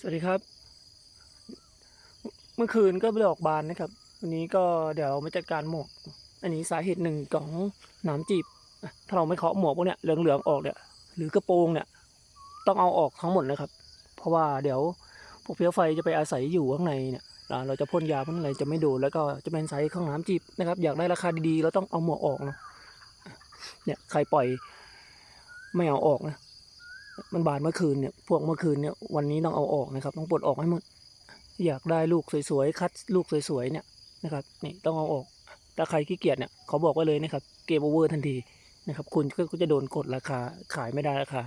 สวัสดีครับ เมื่อคืนก็ไปออกบานนะครับ วันนี้ก็เดี๋ยวมาจัดการหมวก อันนี้สาเหตุหนึ่งของหนามจีบ ถ้าเราไม่เคาะหมวกพวกเนี้ยเหลืองๆออกเนี่ยหรือกระโปรงเนี่ยต้องเอาออกทั้งหมดนะครับ เพราะว่าเดี๋ยวพวกเพี้ยไฟจะไปอาศัยอยู่ข้างในเนี่ยอ่าเราจะพ่นยาพ่นอะไรจะไม่โดนแล้วก็จะเป็นสายข้างหนาจีบนะครับ อยากได้ราคาดีๆเราต้องเอาหมวกออกเนาะเนี่ยใครปล่อยไม่เอาออกนะ มันบานเมื่อคืนเนี่ยพวกเมื่อคืนเนี่ยวันนี้ต้องเอาออกนะครับ ต้องปลดออกให้หมด อยากได้ลูกสวยๆคัดลูกสวยๆเนี่ยนะครับนี่ต้องเอาออกถ้าใครขี้เกียจเนี่ยเขาบอกไว้เลยนะครับเกมโอเวอร์ทันทีนะครับ คุณก็จะโดนกดราคาขายไม่ได้ราคา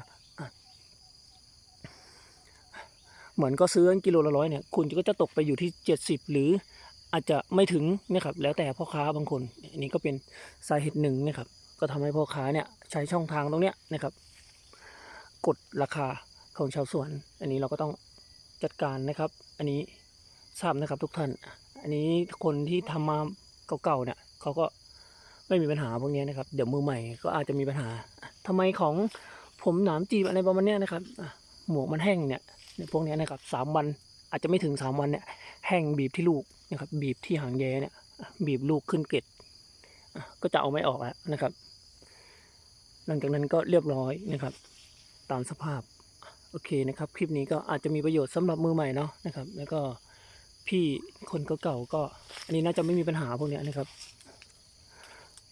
เหมือนก็ซื้อกิโลละร้อยเนี่ยคุณก็จะตกไปอยู่ที่เจ็ดสิบหรืออาจจะไม่ถึงนะครับแล้วแต่พ่อค้าบางคนอันนี้ก็เป็นสาเหตุหนึ่งนะครับก็ทำให้พ่อค้าเนี่ยใช้ช่องทางตรงเนี้ยนะครับ กดราคาของชาวสวน อันนี้เราก็ต้องจัดการนะครับ อันนี้ทราบนะครับทุกท่าน อันนี้คนที่ทำมาเก่าๆเนี่ยเขาก็ไม่มีปัญหาพวกนี้นะครับ เดี๋ยวมือใหม่ก็อาจจะมีปัญหาทำไมของผมหนามจีบอะไรประมาณนี้นะครับหมวกมันแห้งเนี่ยเนี่ยพวกนี้นะครับสามวันอาจจะไม่ถึงสามวันเนี่ยแห้งบีบที่ลูกนะครับบีบที่หางแย้เนี่ยบีบลูกขึ้นเกล็ดก็จะเอาไม่ออกแล้วนะครับ หลังจากนั้นก็เรียบร้อยนะครับ ตามสภาพ โอเคนะครับ คลิปนี้ก็อาจจะมีประโยชน์สำหรับมือใหม่เนาะนะครับ แล้วก็พี่คนเก่าๆก็ อันนี้น่าจะไม่มีปัญหาพวกนี้นะครับ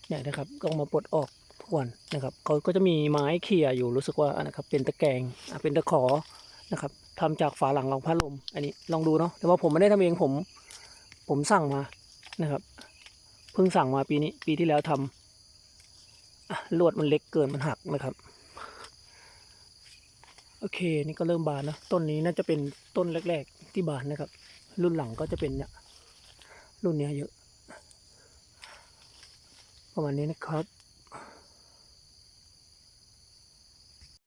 เนี่ยนะครับก็มาปลดออกทุกวันนะครับเขาก็จะมีไม้เขี่ยอยู่รู้สึกว่านะครับ เป็นตะแกรงเป็นตะขอนะครับทำจากฝาหลังรองพัดลม อันนี้ลองดูเนาะแต่ว่าผมไม่ได้ทำเองผมผมสั่งมานะครับเพิ่งสั่งมาปีนี้ปีที่แล้วทำอะลวดมันเล็กเกินมันหักนะครับ โอเค นี่ก็เริ่มบานนะต้นนี้น่าจะเป็นต้นแรก ๆ ที่บานนะครับ รุ่นหลังก็จะเป็นเนี่ยรุ่นเนี้ยเยอะ ประมาณนี้นะครับ